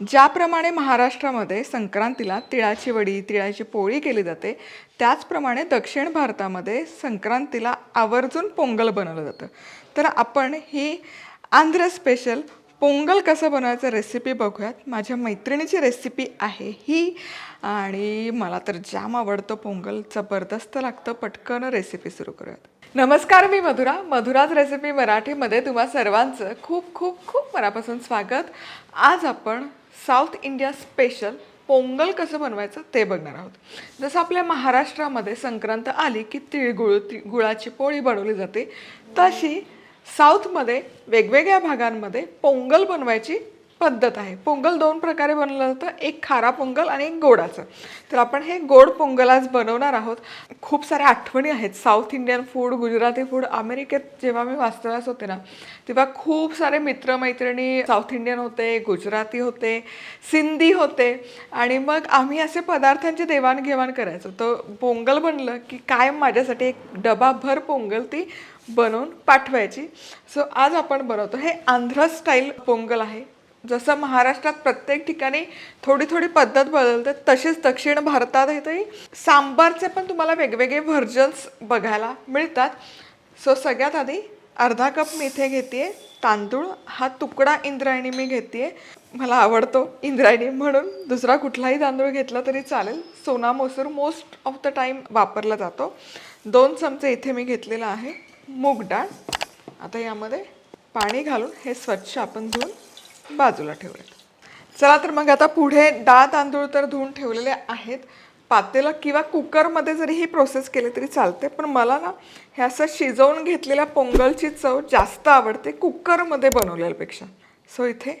ज्याप्रमाणे महाराष्ट्रामध्ये संक्रांतीला तिळाची वडी तिळाची पोळी केली जाते त्याचप्रमाणे दक्षिण भारतामध्ये संक्रांतीला आवर्जून पोंगल बनवलं जातं. तर आपण ही आंध्र स्पेशल पोंगल कसं बनवायचं रेसिपी बघूयात. माझ्या मैत्रिणीची रेसिपी आहे ही. आणि मला तर जाम आवडतं पोंगल. जबरदस्त लागतं. पटकन रेसिपी सुरू करूयात. नमस्कार मी मधुरा. मधुराज रेसिपी मराठीमध्ये तुम्हा सर्वांचं खूप खूप खूप मनापासून स्वागत. आज आपण साऊथ इंडिया स्पेशल पोंगल कसं बनवायचं ते बघणार आहोत. जसं आपल्या महाराष्ट्रामध्ये संक्रांत आली की तिळगुळ ति गुळाची पोळी बनवली जाते तशी साऊथमध्ये वेगवेगळ्या भागांमध्ये पोंगल बनवायची पद्धत आहे. पोंगल दोन प्रकारे बनवलं जातं. एक खारा पोंगल आणि एक गोडाचं. तर आपण हे गोड पोंगल आज बनवणार आहोत. खूप साऱ्या आठवणी आहेत. South Indian food Gujarati food अमेरिकेत जेव्हा मी वास्तव्यास होते ना तेव्हा खूप सारे मित्रमैत्रिणी साऊथ इंडियन होते गुजराती होते सिंधी होते. आणि मग आम्ही असे पदार्थांची देवाणघेवाण करायचो. तर पोंगल बनलं की कायम माझ्यासाठी एक डबाभर पोंगल ती बनवून पाठवायची. सो आज आपण बनवतो. हे आंध्र स्टाईल पोंगल आहे. जसं महाराष्ट्रात प्रत्येक ठिकाणी थोडी थोडी पद्धत बदलते तसेच दक्षिण भारतातही सांबारचे पण तुम्हाला वेगवेगळे व्हर्जन्स बघायला मिळतात. सो सगळ्यात आधी अर्धा कप मी इथे घेते तांदूळ हा तुकडा इंद्रायणी मी घेते मला आवडतो इंद्रायणी म्हणून. दुसरा कुठलाही तांदूळ घेतला तरी चालेल. सोना मसूर मोस्ट ऑफ द टाईम वापरला जातो. दोन चमचे इथे मी घेतलेला आहे. मूग डाळ. आता यामध्ये पाणी घालून हे स्वच्छ आपण धुवून बाजूला ठेवलेत. चला तर मग आता पुढे डाळ तांदूळ तर धुवून ठेवलेले आहेत. पातेलं किंवा कुकरमध्ये जरी ही प्रोसेस केली तरी चालते पण मला ना हे असं शिजवून घेतलेल्या पोंगलची चव जास्त आवडते कुकरमध्ये बनवलेल्यापेक्षा सो इथे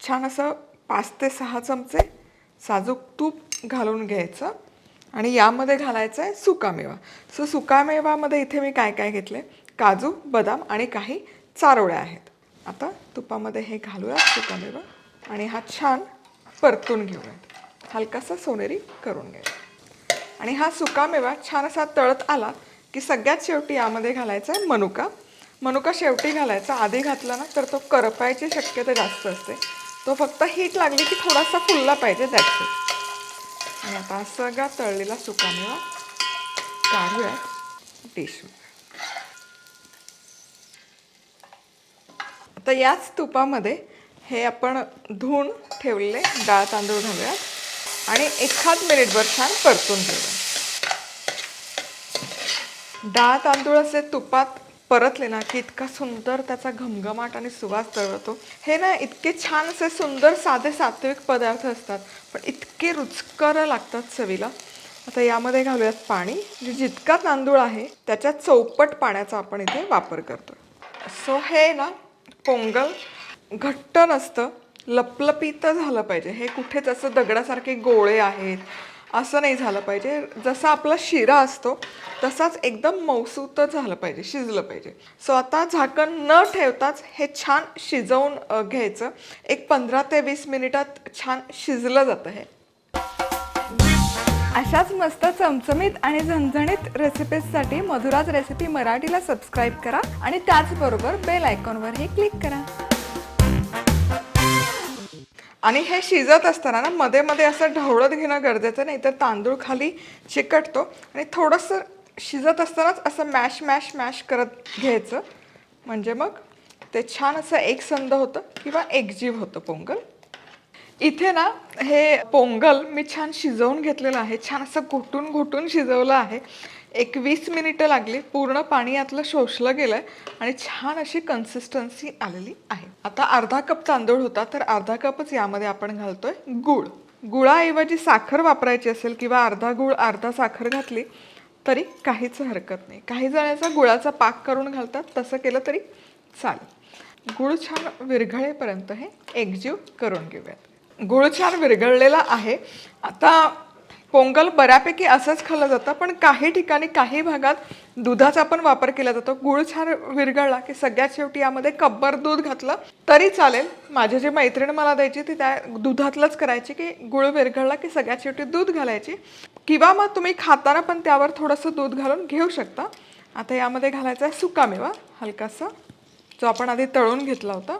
छान असं पाच ते सहा चमचे साजूक तूप घालून घ्यायचं आणि यामध्ये घालायचं आहे सुकामेवा. सो सुकामेवामध्ये इथे मी काय काय घेतले काजू बदाम आणि काही चारोळ्या आहेत. आता तुपामध्ये हे घालूयात सुकामेवा आणि हा छान परतून घेऊयात हलकासा सोनेरी करून घ्यायचा आणि हा सुकामेवा छान असा तळत आला की सगळ्यात शेवटी यामध्ये घालायचा आहे मनुका. मनुका शेवटी घालायचा. आधी घातला ना तर तो करपायची शक्यता जास्त असते. तो फक्त हीट लागली की थोडासा फुलला पाहिजे दॅट्स आणि आता सगळा तळलेला सुकामेवा काढूयात डिशमध्ये आता याच तुपामध्ये हे आपण धुवून ठेवलेले डाळ तांदूळ घालूयात. आणि एखाद मिनिटभर छान परतून घेऊया. डाळ तांदूळ असे तुपात परतले ना की इतका सुंदर त्याचा घमघमाट आणि सुवास तळवतो हे ना इतके छान असे सुंदर साधे सात्विक पदार्थ असतात पण इतके रुचकर लागतात चवीला. आता यामध्ये घालूयात पाणी. जे जितका तांदूळ आहे त्याच्या चौपट पाण्याचा आपण इथे वापर करतो सो हे ना पोंगल घट्ट नसतं लपलपीत झालं पाहिजे. हे कुठेच असं दगडासारखे गोळे आहेत असं नाही झालं पाहिजे. जसा आपला शिरा असतो तसाच एकदम मौसूत झालं पाहिजे शिजलं पाहिजे. सो आता झाकण न ठेवताच हे छान शिजवून घ्यायचं. एक पंधरा ते वीस मिनिटात छान शिजलं जातं हे. अशाच मस्त चमचमीत आणि झणझणीत रेसिपीजसाठी मधुराज रेसिपी मराठीला सबस्क्राईब करा आणि त्याचबरोबर बेल आयकॉनवरही क्लिक करा. आणि हे शिजत असताना ना मध्ये मध्ये असं ढवळत घेणं गरजेचं नाही तर तांदूळ खाली चिकटतो आणि थोडंसं शिजत असतानाच असं मॅश मॅश मॅश करत घ्यायचं. म्हणजे मग ते छान असं एकसंध होतं किंवा एकजीव होतं पोंगल. इथे ना हे पोंगल मी छान शिजवून घेतलेलं आहे. छान असं घोटून घोटून शिजवलं आहे. एक वीस मिनिटं लागली. पूर्ण पाणी यातलं शोषलं गेलं आहे आणि छान अशी कन्सिस्टन्सी आलेली आहे. आता अर्धा कप तांदूळ होता तर अर्धा कपच यामध्ये आपण घालतोय. गुळ. गुळाऐवजी साखर वापरायची असेल किंवा अर्धा गुळ अर्धा साखर घातली तरी काहीच हरकत नाही. काही जणांचा गुळाचा पाक करून घालतात तसं केलं तरी चालेल. गुळ छान विरघळेपर्यंत हे एकजीव करून घेऊयात. गुळ छान विरघळलेला आहे. आता पोंगल बऱ्यापैकी असंच खाल्लं जातं पण काही ठिकाणी काही भागात दुधाचा पण वापर केला जातो. गुळ छान विरघळला की सगळ्यात शेवटी यामध्ये कब्बर दूध घातलं तरी चालेल. माझी जी मैत्रीण मला द्यायची ती त्या दुधातलंच करायची की गुळ विरघळला की सगळ्यात शेवटी दूध घालायची. किंवा मग तुम्ही खाताना पण त्यावर थोडंसं दूध घालून घेऊ शकता. आता यामध्ये घालायचा आहे सुकामेवा हलकासा. जो आपण आधी तळून घेतला होता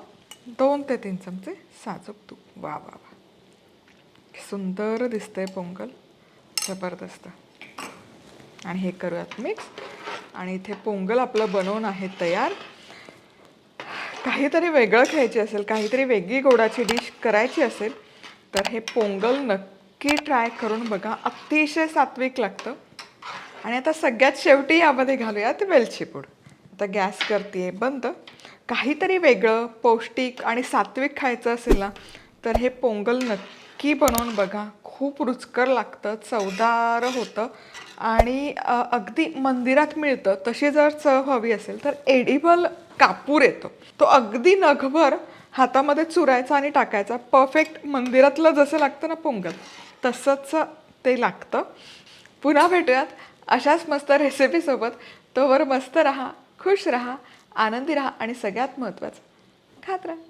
दोन ते तीन चमचे साजूक तूप. वा वा वा. सुंदर दिसतंय पोंगल. जबरदस्त. आणि हे करूयात मिक्स आणि इथे पोंगल आपलं बनवून आहे तयार. काहीतरी वेगळं खायची असेल काहीतरी वेगळी गोडाची डिश करायची असेल तर हे पोंगल नक्की ट्राय करून बघा. अतिशय सात्विक लागतं. आणि आता सगळ्यात शेवटी यामध्ये घालूयात वेलची पूड आता गॅस करते बंद. काहीतरी वेगळं पौष्टिक आणि सात्विक खायचं असेल ना तर हे पोंगल नक्की बनवून बघा. खूप रुचकर लागतं चवदार होतं. आणि अगदी मंदिरात मिळतं. तशी जर चव हवी असेल तर एडिबल कापूर येतो. तो अगदी नगभर हातामध्ये चुरायचा आणि टाकायचा. परफेक्ट मंदिरातलं जसं लागतं ना पोंगल तसंच ते लागतं. पुन्हा भेटूयात अशाच मस्त रेसिपीसोबत तोवर मस्त राहा खुश राहा आनंदी राहा आणि सगळ्यात महत्त्वाचं खात राहा.